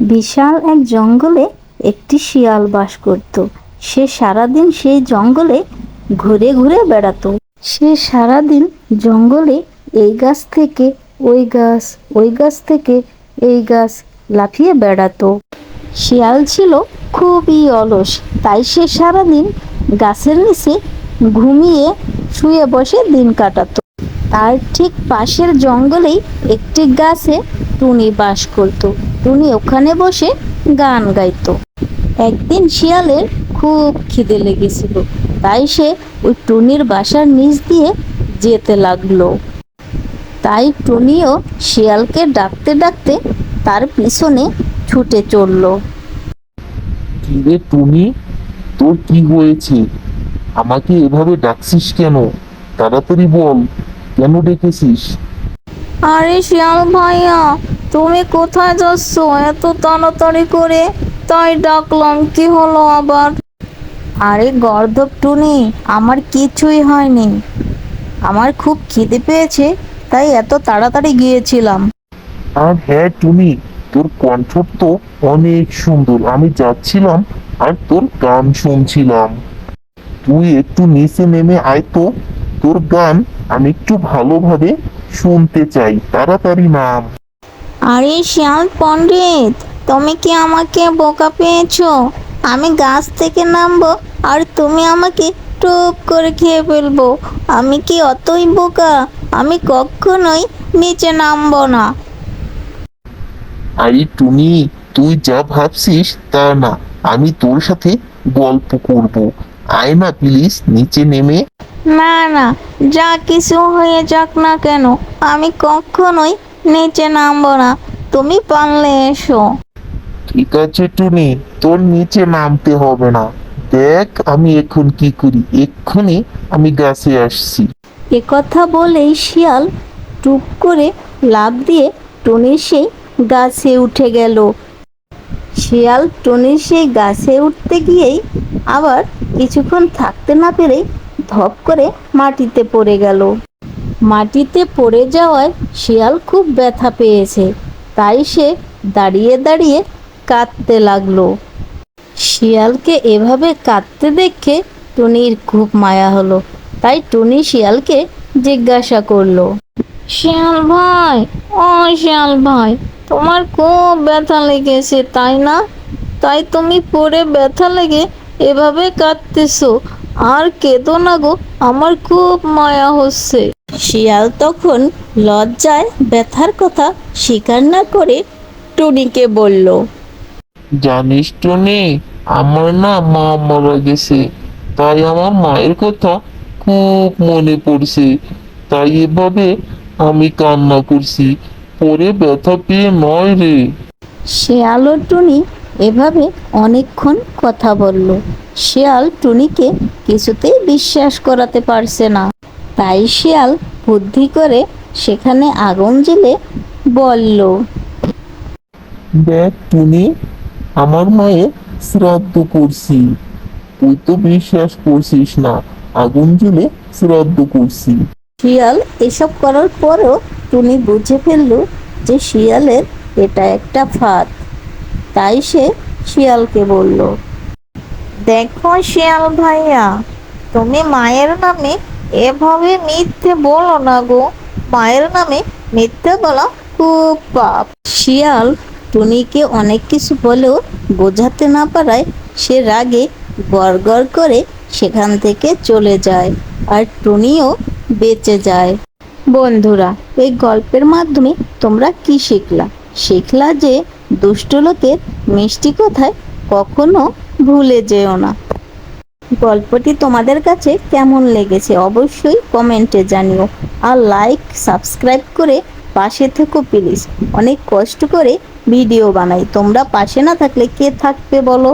বিশাল এক জঙ্গলে একটি শিয়াল বাস করত। সে সারাদিন সেই জঙ্গলে ঘুরে ঘুরে বেড়াতো। সে সারাদিন জঙ্গলে এই গাছ থেকে ওই গাছ ওই গাছ থেকে এই গাছ লাফিয়ে বেড়াতো। শিয়াল ছিল খুবই অলস, তাই সে সারাদিন গাছের নিচে ঘুমিয়ে শুয়ে বসে দিন কাটাতো। তার ঠিক পাশের জঙ্গলেই একটি গাছে টুনি বাস করত। টুনি ওখানে বসে গান গাইতো। একদিন শিয়ালের খুব খিদে লেগেছিল তাই সে ওই টুনির বাসার নিচ দিয়ে যেতে লাগল। তাই টুনিও শিয়ালকে ডাকতে ডাকতে তার পিছনে ছুটে চলল। কিরে টুনি? তোর কি হয়েছে? আমাকে এভাবে ডাকছিস কেন? তাড়াতাড়ি বল কেন ডেকেছিস? আরে শিয়াল ভাইয়া তুমি কোথায় যাচ্ছ? এত তাড়াতাড়ি করে তাই ডাকলাম, কি হলো আবার? আরে গর্দব টুনি, আমার কিছুই হয়নি। আমার খুব খিদে পেয়েছে, তাই এত তাড়াতাড়ি গিয়েছিলাম। আর হ্যাঁ টুনি, তোর কণ্ঠ তো অনেক সুন্দর। আমি যাচ্ছিলাম আর তোর গান শুনছিলাম। তুই একটু নিচে নেমে আয় তো। তোর গান আমি একটু ভালোভাবে শুনতে চাই। তাড়াতাড়ি নাম। আরে শিয়াল পণ্ডিত তুমি কি আমাকে বোকা পেয়েছ? আমি গাছ থেকে নামবো আর তুমি আমাকে টুপ করে খেয়ে ফেলব। আমি কি অতই বোকা? আমি কখনোই নিচে নামবো না। আরে টুনি তুই যা ভাবছিস তা না। আমি তোর সাথে গল্প করব। আয় না প্লিজ নিচে নেমে। না না যা কিছু হয়ে যাক না কেন আমি কখনোই নিচে নামবো না। তুমি পারলে এসো। ঠিক আছে টুনি তোর নিচে নামতে হবে না। দেখ আমি এখন কি করি। এক্ষুনি আমি গাছে আসছি। একথা বলেই শিয়াল টুপ করে লাফ দিয়ে টুনির সেই গাছে উঠে গেল। শিয়াল টুনির সেই গাছে উঠতে গিয়েই আবার কিছুক্ষণ থাকতে না পেরে ধপ করে মাটিতে পড়ে গেল। মাটিতে পড়ে যাওয়ায় শিয়াল খুব ব্যথা পেয়েছে। তাই সে দাঁড়িয়ে দাঁড়িয়ে কাঁদতে লাগল। শিয়ালকে এভাবে কাঁদতে দেখে টুনির খুব মায়া হলো। তাই টুনি শিয়ালকে জিজ্ঞাসা করল, শিয়াল ভাই, ও শিয়াল ভাই, তোমার খুব ব্যথা লেগেছে, তাই না? তাই তুমি পড়ে ব্যথা লেগে এভাবে কাঁদতেছো আর কেঁদো না গো আমার খুব মায়া হচ্ছে। শিয়াল তখন লজ্জায় ব্যথার কথা স্বীকার না করে টুনিকে বলল জানিস টুনি আমার না মা মারা গেছে তাই আমার মায়ের কথা খুব মনে পড়ছে। তাই এভাবে আমি কান্না করছি পরে ব্যথা পেয়ে নয় রে। শেয়াল ও টুনি এভাবে অনেকক্ষণ কথা বলল। শেয়াল টুনিকে কিছুতেই বিশ্বাস করাতে পারছে না। তাই শিয়াল বুদ্ধি করে সেখানে আগুন জ্বেলে বলল দেখ টুনি আমার মায়ের শ্রাদ্ধ করছি। তুই তো বিশ্বাস করছিস না আগুন জ্বলে শ্রাদ্ধ করছি। শিয়াল এসব করার পরও টুনি বুঝে ফেলল যে শিয়ালের এটা একটা ফাঁদ। তাই সে শিয়ালকে বলল দেখো শিয়াল ভাইয়া, তুমি মায়ের নামে এভাবে মিথ্যে বলো না গো। মায়ের নামে মিথ্যে বলা খুব পাপ। শিয়াল টুনিকে অনেক কিছু বলেও বোঝাতে না পারায় সে রাগে গড়গড় করে সেখান থেকে চলে যায় আর টুনিও বেঁচে যায়। বন্ধুরা, এই গল্পের মাধ্যমে তোমরা কি শিখলা? শিখলা যে দুষ্ট লোকের মিষ্টি কথায় কখনো ভুলে যেও না। গল্পটি তোমাদের কাছে কেমন লেগেছে অবশ্যই কমেন্টে জানিও আর লাইক, সাবস্ক্রাইব করে পাশে থেকো প্লিজ। অনেক কষ্ট করে ভিডিও বানাই। তোমরা পাশে না থাকলে কে থাকবে বলো?